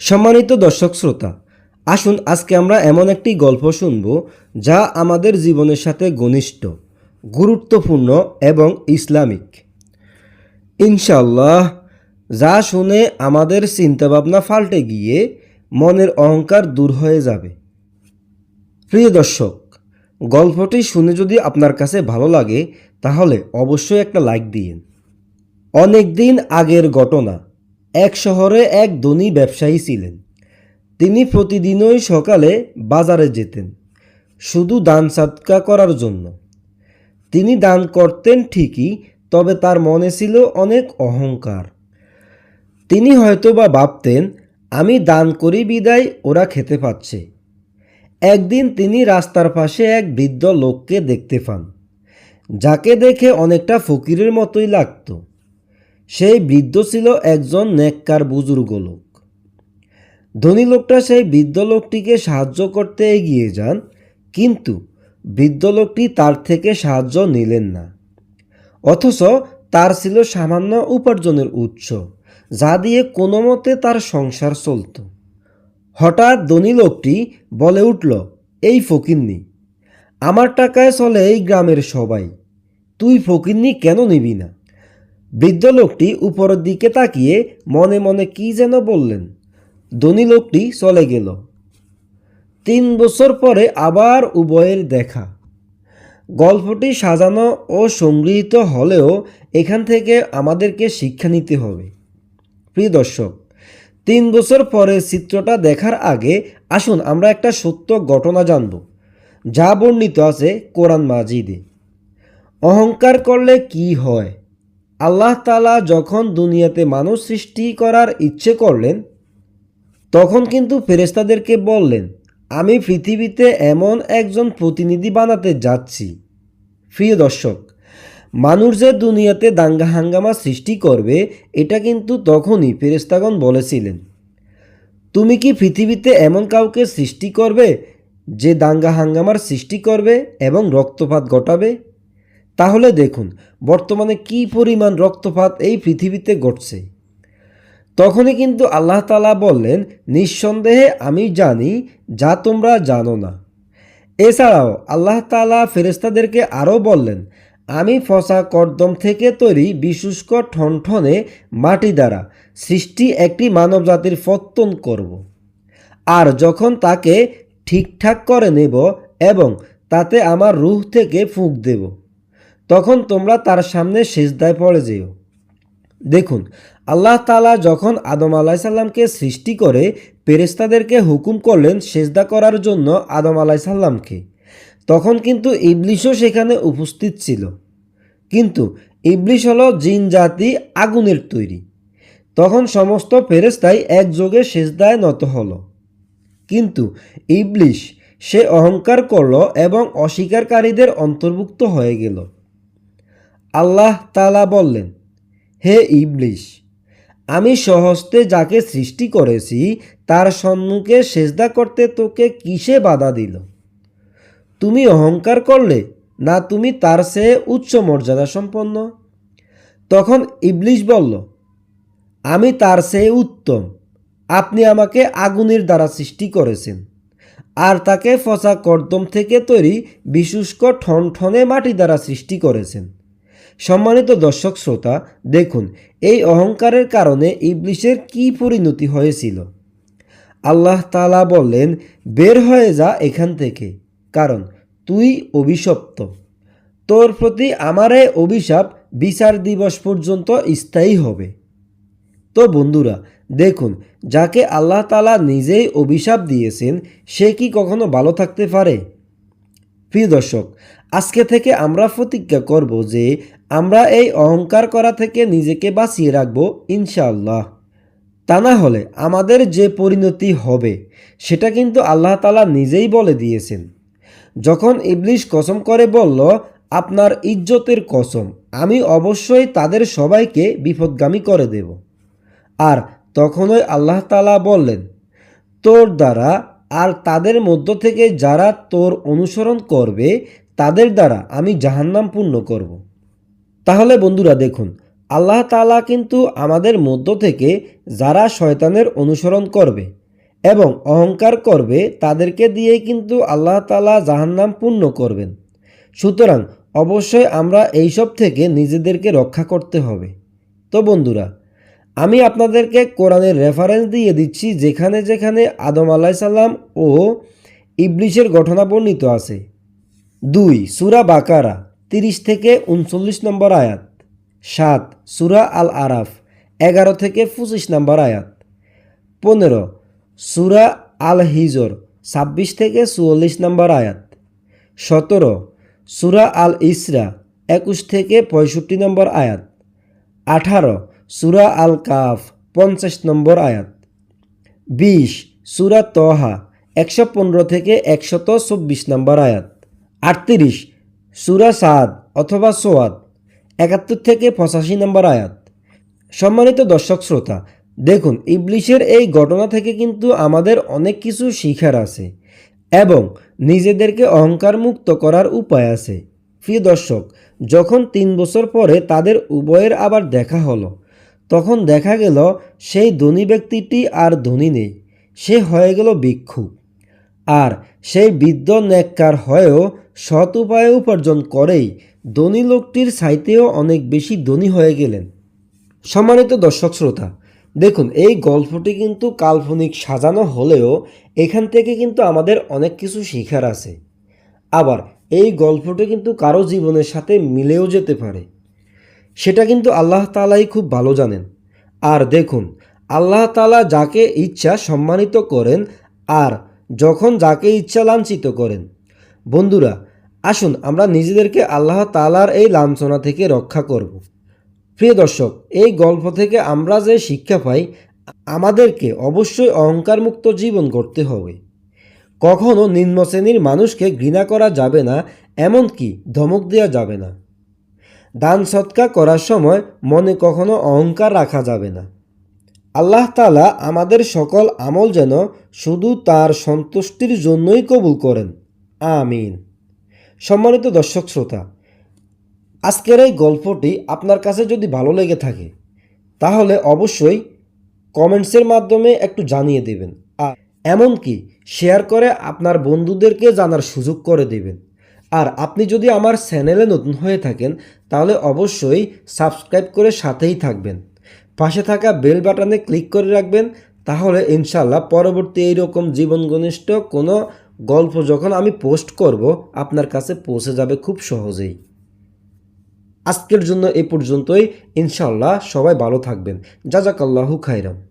সম্মানিত দর্শক শ্রোতা, আসুন আজকে আমরা এমন একটি গল্প শুনব যা আমাদের জীবনের সাথে ঘনিষ্ঠ, গুরুত্বপূর্ণ এবং ইসলামিক। ইনশাল্লাহ যা শুনে আমাদের চিন্তাভাবনা ফাল্টে গিয়ে মনের অহংকার দূর হয়ে যাবে। প্রিয় দর্শক, গল্পটি শুনে যদি আপনার কাছে ভালো লাগে, তাহলে অবশ্যই একটা লাইক দিন অনেক দিন আগের ঘটনা এক শহরে এক ধনী ব্যবসায়ী ছিলেন। তিনি প্রতিদিনই সকালে বাজারে যেতেন, শুধু দান সাদকা করার জন্য। তিনি দান করতেন ঠিকই, তবে তার মনে ছিল অনেক অহংকার। তিনি হয়তোবা ভাবতেন, আমি দান করি বিদায়, ওরা খেতে পাচ্ছে। একদিন তিনি রাস্তার পাশে এক বৃদ্ধ লোককে দেখতে পান, যাকে দেখে অনেকটা ফকিরের মতোই লাগতো। সেই বৃদ্ধ ছিল একজন নেককার বুজুর্গ লোক। ধনী লোকটা সেই বৃদ্ধ লোকটিকে সাহায্য করতে এগিয়ে যান, কিন্তু বৃদ্ধ লোকটি তার থেকে সাহায্য নিলেন না। অথচ তার ছিল সামান্য উপার্জনের উৎস, যা দিয়ে কোনো মতে তার সংসার চলত। হঠাৎ ধনী লোকটি বলে উঠল, এই ফকিরনি আমার টাকায় চলে এই গ্রামের সবাই। তুই ফকিরনি কেন নিবি না? বৃদ্ধ লোকটি উপরের দিকে তাকিয়ে মনে মনে কি যেন বললেন। ধনী লোকটি চলে গেল। তিন বছর পরে আবার উভয়ের দেখা। গল্পটি সাজানো ও সংগৃহীত হলেও এখান থেকে আমাদেরকে শিক্ষা নিতে হবে। প্রিয় দর্শক, তিন বছর পরে চিত্রটা দেখার আগে আসুন আমরা একটা সত্য ঘটনা জানব, যা বর্ণিত আছে কোরআন মাজিদে। অহংকার করলে কি হয়? আল্লাহ তালা যখন দুনিয়াতে মানুষ সৃষ্টি করার ইচ্ছে করলেন, তখন কিন্তু ফেরেস্তাদেরকে বললেন, আমি পৃথিবীতে এমন একজন প্রতিনিধি বানাতে যাচ্ছি। প্রিয় দর্শক, মানুষ যে দুনিয়াতে দাঙ্গা হাঙ্গামা সৃষ্টি করবে, এটা কিন্তু তখনই ফেরেস্তাগণ বলেছিলেন। তুমি কি পৃথিবীতে এমন কাউকে সৃষ্টি করবে, যে দাঙ্গা হাঙ্গামার সৃষ্টি করবে এবং রক্তপাত ঘটাবে? তাহলে দেখুন, বর্তমানে কি পরিমাণ রক্তপাত এই পৃথিবীতে ঘটছে। তখনই কিন্তু আল্লাহ তালা বললেন, নিঃসন্দেহে আমি জানি যা তোমরা জানো না। এছাড়াও আল্লাহ তালা ফেরেস্তাদেরকে আরও বললেন, আমি ফসা কর্দম থেকে তৈরি বিশুষ্ক ঠনঠনে মাটি দ্বারা সৃষ্টি একটি মানবজাতির পত্তন করব। আর যখন তাকে ঠিকঠাক করে নেব এবং তাতে আমার রুহ থেকে ফুঁক দেব। তখন তোমরা তার সামনে সেজদায় পড়ে যেও। দেখুন, আল্লাহ তালা যখন আদম আলাইসাল্লামকে সৃষ্টি করে পেরেস্তাদেরকে হুকুম করলেন সেজদা করার জন্য আদম আলাইসাল্লামকে তখন কিন্তু ইবলিশও সেখানে উপস্থিত ছিল। কিন্তু ইবলিশ হলো জিন জাতি আগুনের তৈরি। তখন সমস্ত ফেরেস্তাই একযোগে সেজদায় নত হল। কিন্তু ইবলিশ সে অহংকার করল এবং অস্বীকারীদের অন্তর্ভুক্ত হয়ে গেল। আল্লাহ তালা বললেন, হে ইবলিশ, আমি সহস্তে যাকে সৃষ্টি করেছি, তার সম্মুখে সেজদা করতে তোকে কিসে বাধা দিল? তুমি অহংকার করলে, না তুমি তার সে উচ্চ মর্যাদা সম্পন্ন? তখন ইবলিশ বলল, আমি তার সে উত্তম। আপনি আমাকে আগুনের দ্বারা সৃষ্টি করেছেন, আর তাকে ফসা কর্দম থেকে তৈরি বিশুষ্ক ঠনঠনে মাটি দ্বারা সৃষ্টি করেছেন। সম্মানিত দর্শক শ্রোতা, দেখুন, এই অহংকারের কারণে ইবলিশের কি পরিণতি হয়েছিল? আল্লাহ তালা বললেন, বের হয়ে যা এখান থেকে। কারণ, তুই অভিশপ্ত। তোর প্রতি আমার এই অভিশাপ বিচার দিবস পর্যন্ত স্থায়ী হবে। তো বন্ধুরা, দেখুন, যাকে আল্লাহ তালা নিজেই অভিশাপ দিয়েছেন, সে কি কখনো ভালো থাকতে পারে? প্রিয় দর্শক, আজকে থেকে আমরা প্রতিজ্ঞা করব যে আমরা এই অহংকার করা থেকে নিজেকে বাঁচিয়ে রাখব ইনশাআল্লাহ। তা না হলে আমাদের যে পরিণতি হবে, সেটা কিন্তু আল্লাহ তালা নিজেই বলে দিয়েছেন। যখন ইবলিশ কসম করে বলল, আপনার ইজ্জতের কসম, আমি অবশ্যই তাদের সবাইকে বিপদগামী করে দেব। আর তখনই আল্লাহ তালা বললেন, তোর দ্বারা আর তাদের মধ্য থেকে যারা তোর অনুসরণ করবে, তাদের দ্বারা আমি জাহান্নাম পূর্ণ করব। তাহলে বন্ধুরা দেখুন, আল্লাহ তালা কিন্তু আমাদের মধ্য থেকে যারা শয়তানের অনুসরণ করবে এবং অহংকার করবে, তাদেরকে দিয়েই কিন্তু আল্লাহ তাআলা জাহান্নাম পূর্ণ করবেন সুতরাং অবশ্যই আমরা এইসব থেকে নিজেদেরকে রক্ষা করতে হবে তো বন্ধুরা আমি আপনাদেরকে কোরআনের রেফারেন্স দিয়ে দিচ্ছি, যেখানে যেখানে আদম আলাইসাল্লাম ও ইবলিশের ঘটনা বর্ণিত আছে। দুই, সুরা বাকারা, তিরিশ থেকে উনচল্লিশ নম্বর আয়াত। সাত, সুরা আল আরাফ এগারো থেকে পঁচিশ নম্বর আয়াত। পনেরো, সুরা আল হিজর ছাব্বিশ থেকে চুয়াল্লিশ নম্বর আয়াত। সতেরো, সুরা আল ইসরা একুশ থেকে পঁয়ষট্টি নম্বর আয়াত। আঠারো সুরা আল কাফ পঞ্চাশ নম্বর আয়াত। বিশ সুরা তহা একশো পনেরো থেকে একশত চব্বিশ নম্বর আয়াত। আটত্রিশ সুরা সাদ অথবা সোয়াদ, একাত্তর থেকে পঁচাশি নম্বর আয়াত। সম্মানিত দর্শক শ্রোতা, দেখুন, ইবলিশের এই ঘটনা থেকে কিন্তু আমাদের অনেক কিছু শিখার আছে এবং নিজেদেরকে অহংকার মুক্ত করার উপায় আছে। প্রিয় দর্শক, যখন তিন বছর পরে তাদের উভয়ের আবার দেখা হলো তখন দেখা গেল সেই ধনী ব্যক্তিটি আর ধনী নেই, সে হয়ে গেল ভিক্ষু। আর সেই বৃদ্ধ নেককার হয়েও সৎ উপায়ে উপার্জন করেই ধনী লোকটির সাইতেও অনেক বেশি ধনী হয়ে গেলেন। সম্মানিত দর্শক শ্রোতা, দেখুন, এই গল্পটি কিন্তু কাল্পনিক সাজানো হলেও এখান থেকে কিন্তু আমাদের অনেক কিছু শেখার আছে। আবার এই গল্পটি কিন্তু কারও জীবনের সাথে মিলেও যেতে পারে। সেটা কিন্তু আল্লাহ তালাই খুব ভালো জানেন। আর দেখুন, আল্লাহ তালা যাকে ইচ্ছা সম্মানিত করেন আর যখন যাকে ইচ্ছা লাঞ্ছিত করেন। বন্ধুরা, আসুন আমরা নিজেদেরকে আল্লাহ তালার এই লাঞ্ছনা থেকে রক্ষা করব। প্রিয় দর্শক, এই গল্প থেকে আমরা যে শিক্ষা পাই, আমাদেরকে অবশ্যই অহংকারমুক্ত জীবন করতে হবে। কখনো নিম্ন শ্রেণির মানুষকে ঘৃণা করা যাবে না, এমনকি ধমক দেওয়া যাবে না। দান সৎকা করার সময় মনে কখনো অহংকার রাখা যাবে না। আল্লাহ তালা আমাদের সকল আমল যেন শুধু তার সন্তুষ্টির জন্যই কবুল করেন। আমিন। সম্মানিত দর্শক শ্রোতা, আজকের এই গল্পটি আপনার কাছে যদি ভালো লেগে থাকে, তাহলে অবশ্যই কমেন্টসের মাধ্যমে একটু জানিয়ে দেবেন। আর এমনকি শেয়ার করে আপনার বন্ধুদেরকে জানার সুযোগ করে দেবেন। আর আপনি যদি আমার চ্যানেলে নতুন হয়ে থাকেন, তাহলে অবশ্যই সাবস্ক্রাইব করে সাথেই থাকবেন। পাশে থাকা বেল বাটনে ক্লিক করে রাখবেন, তাহলে ইনশাল্লাহ পরবর্তী এইরকম জীবন ঘনিষ্ঠ কোনো গল্প যখন আমি পোস্ট করব, আপনার কাছে পৌঁছে যাবে খুব সহজেই। আজকের জন্য এ পর্যন্তই। ইনশাল্লাহ সবাই ভালো থাকবেন। জাজাকাল্লাহু খাইরাম